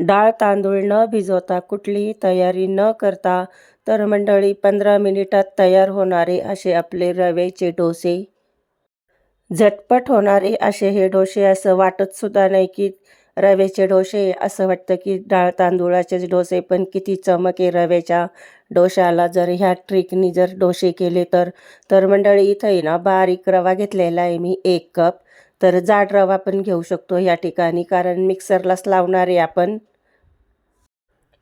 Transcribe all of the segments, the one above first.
डाळ तांदूळ न भिजवता कुठलीही तयारी न करता तर मंडळी पंधरा मिनिटात तयार होणारे असे आपले रव्याचे डोसे. झटपट होणारे असे हे डोसे असं वाटतसुद्धा नाही की रव्याचे डोसे. असं वाटतं की डाळ तांदूळाचे डोसे पण किती चमक आहे रव्याच्या डोशाला जर ह्या ट्रिकनी जर डोसे केले तर तर मंडळी इथंही ना बारीक रवा घेतलेला आहे मी एक कप. तर जाड रवा पण घेऊ शकतो या ठिकाणी कारण मिक्सरलाच लावणारे आपण.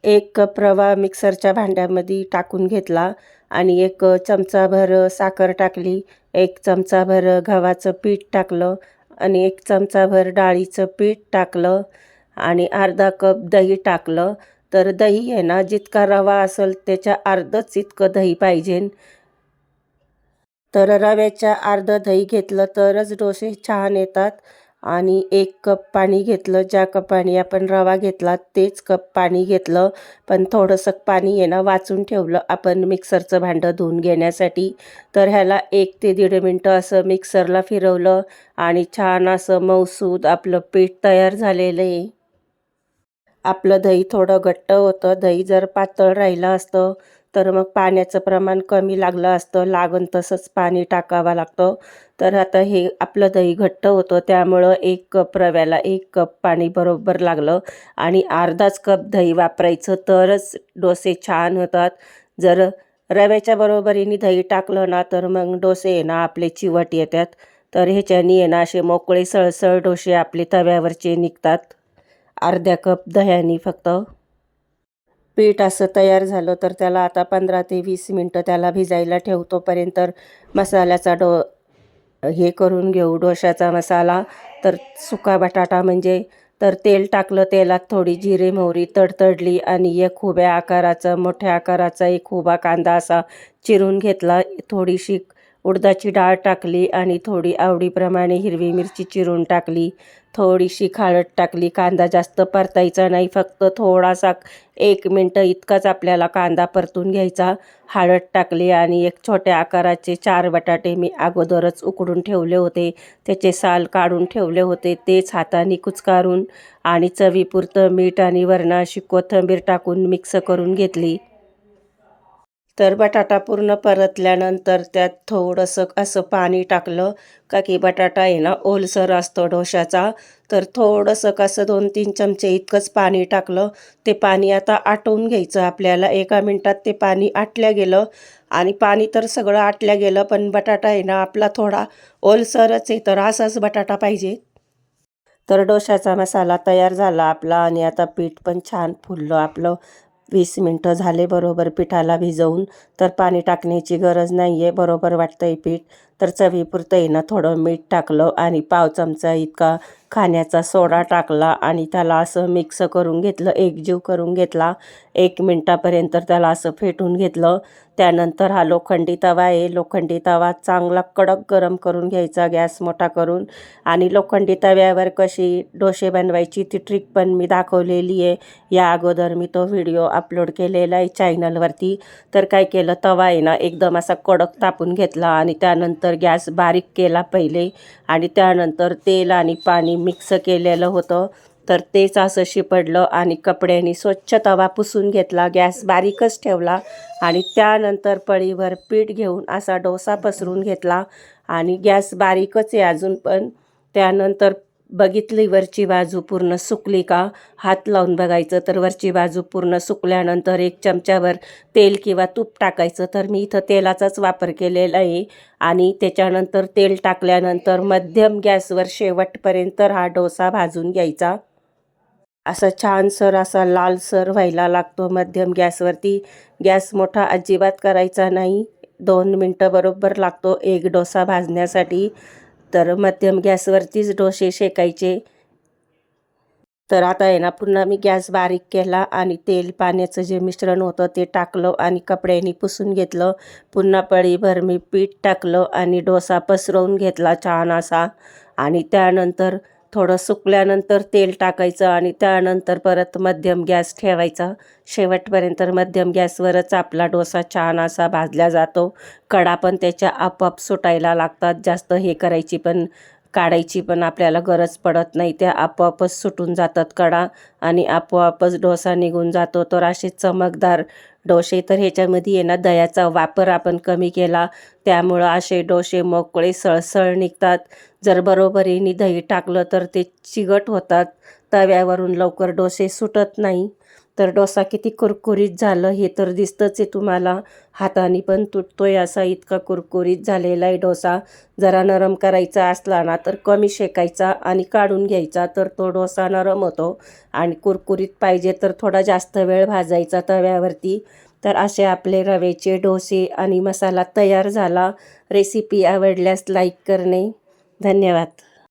एक कप रवा मिक्सरच्या भांड्यामध्ये टाकून घेतला आणि एक चमचाभर साखर टाकली एक चमचाभर गव्हाचं पीठ टाकलं आणि एक चमचाभर डाळीचं पीठ टाकलं आणि अर्धा कप दही टाकलं. तर दही आहे ना जितका रवा असेल त्याच्या अर्धच इतकं दही पाहिजे. तर रव्याच्या अर्ध दही घेतलं तरच डोसे छान येतात. आणि एक कप पाणी घेतलं. ज्या कपाने आपण रवा घेतला तेच कप पाणी घेतलं. पण थोडंसं पाणी येणं वाचून ठेवलं आपण मिक्सरचं भांडं धुवून घेण्यासाठी. तर ह्याला एक ते दीड मिनटं असं मिक्सरला फिरवलं आणि छान असं मऊसूद आपलं पीठ तयार झालेलं आहे. आपलं दही थोडं घट्ट होतं. दही जर पातळ राहिलं असतं तर मग पाण्याचं प्रमाण कमी लागलं असतं लागण तसंच पाणी टाकावं लागतं. तर आता हे आपलं दही घट्ट होतं त्यामुळं एक कप रव्याला एक कप पाणी बरोबर लागलं. आणि अर्धाच कप दही वापरायचं तरच डोसे छान होतात. जर रव्याच्या बरोबरीने दही टाकलं ना तर मग डोसे आहे ना आपले चिवट येतात. तर ह्याच्यानी आहे ना असे मोकळे सळसळ डोसे आपले तव्यावरचे निघतात. अर्ध्या कप दह्यानी फक्त. पीठ असं तयार झालं तर त्याला आता पंधरा ते वीस मिनटं त्याला भिजायला ठेवतोपर्यंत मसाल्याचा डो हे करून घेऊ. डोशाचा मसाला तर सुका बटाटा म्हणजे तर तेल टाकलं तेलात थोडी जिरे मोहरी तडतडली आणि एक उभ्या आकाराचा मोठ्या आकाराचा एक उभा कांदा असा चिरून घेतला. थोडीशी उडदाची डाळ टाकली आणि थोडी आवडीप्रमाणे हिरवी मिरची चिरून टाकली. थोडीशी खाळट टाकली. कांदा जास्त परतायचा नाही. फक्त थोडासा एक मिनटं इतकाच आपल्याला कांदा परतून घ्यायचा. हळद टाकली आणि एक छोट्या आकाराचे चार बटाटे मी अगोदरच उकडून ठेवले होते. त्याचे साल काढून ठेवले होते. तेच हाताने कुचकारून आणि चवीपुरतं मीठ आणि वरणा अशी कोथिंबीर टाकून मिक्स करून घेतली. तर बटाटा पूर्ण परतल्यानंतर त्यात थोडंसं असं पाणी टाकलं का की बटाटा आहे ना ओलसर असतो डोशाचा तर थोडंसं कसं दोन तीन चमचे इतकंच पाणी टाकलं. ते पाणी आता आटवून घ्यायचं आपल्याला. एका मिनटात ते पाणी आटल्या गेलं. आणि पाणी तर सगळं आटल्या गेलं पण बटाटा आहे ना आपला थोडा ओलसरच आहे. तर असाच बटाटा पाहिजे. तर डोशाचा मसाला तयार झाला आपला आणि आता पीठ पण छान फुललं आपलं. वीस मिनटं झाले बरोबर पिठाला भिजवून तर पाणी टाकण्याची गरज नाही आहे बरोबर वाटतं आहे पीठ. तर चवीपुरतं येणं थोडं मीठ टाकलं आणि पाव चमचा इतका खाण्याचा सोडा टाकला आणि त्याला असं मिक्स करून घेतलं एकजीव करून घेतला. एक मिनटापर्यंत त्याला असं फेटून घेतलं. त्यानंतर हा लोखंडी तवा आहे. लोखंडी तवा चांगला कडक गरम करून घ्यायचा गॅस मोठा करून. आणि लोखंडी तव्यावर कशी डोसे बनवायची ती ट्रिक पण मी दाखवलेली आहे. या अगोदर मी तो व्हिडिओ अपलोड केलेला आहे चॅनलवरती तर काय केलं तवा आहे ना एकदम असा कडक तापून घेतला आणि त्यानंतर त्यानंतर गॅस बारीक केला पहिले आणि त्यानंतर तेल आणि पाणी मिक्स केलेलं होतं. तर तेच असं शिपडलं आणि कपड्याने स्वच्छ तवा पुसून घेतला गॅस बारीकच ठेवला आणि त्यानंतर पळीवर पीठ घेऊन असा डोसा पसरून घेतला आणि गॅस बारीकच आहे अजून पण. त्यानंतर बघितली वरची बाजू पूर्ण सुकली का? हात लावून बघायचं. तर वरची बाजू पूर्ण सुकल्यानंतर एक चमच्यावर तेल किंवा तूप टाकायचं. तर मी इथं तेलाचाच वापर केलेला आहे. आणि त्याच्यानंतर तेल टाकल्यानंतर मध्यम गॅसवर शेवटपर्यंत हा डोसा भाजून घ्यायचा. असा छानसर असा लालसर व्हायला लागतो मध्यम गॅसवरती. गॅस मोठा अजिबात करायचा नाही. दोन मिनटं बरोबर लागतो एक डोसा भाजण्यासाठी. तर मध्यम गॅसवरतीच डोसे शेकायचे. तर आता आहे ना पुन्हा मी गॅस बारीक केला आणि तेल पाण्याचं जे मिश्रण होतं ते टाकलं आणि कपड्याने पुसून घेतलं. पुन्हा पळीभर मी पीठ टाकलं आणि डोसा पसरवून घेतला छान असा. आणि त्यानंतर थोडं सुकल्यानंतर तेल टाकायचं आणि त्यानंतर परत मध्यम गॅस ठेवायचा. शेवटपर्यंत मध्यम गॅसवरच आपला डोसा छान असा भाजला जातो. कडा पण त्याच्या आपोआप सुटायला लागतात. जास्त हे करायची पण काढायची पण आपल्याला गरज पडत नाही. त्या आपोआपच सुटून जातात. कडा आणि आपोआपच डोसा निघून जातो. तर असे चमकदार डोसे तर ह्याच्यामध्ये आहे ना दह्याचा वापर आपण कमी केला. त्यामुळं असे डोसे मोकळे सळसळ निघतात. जर बरोबरीने दही टाकलं तर ते चिगट होतात. तव्यावरून लवकर डोसे सुटत नाही. तर डोसा किती कुरकुरीत झालं हे तर दिसतंच आहे तुम्हाला. हाताने पण तुटतोय असा इतका कुरकुरीत झालेला आहे डोसा. जरा नरम करायचा असला ना तर कमी शेकायचा आणि काढून घ्यायचा तर तो डोसा नरम होतो. आणि कुरकुरीत पाहिजे तर थोडा जास्त वेळ भाजायचा तव्यावरती. तर असे आपले रवेचे डोसे आणि मसाला तयार झाला. रेसिपी आवडल्यास लाईक करणे. धन्यवाद.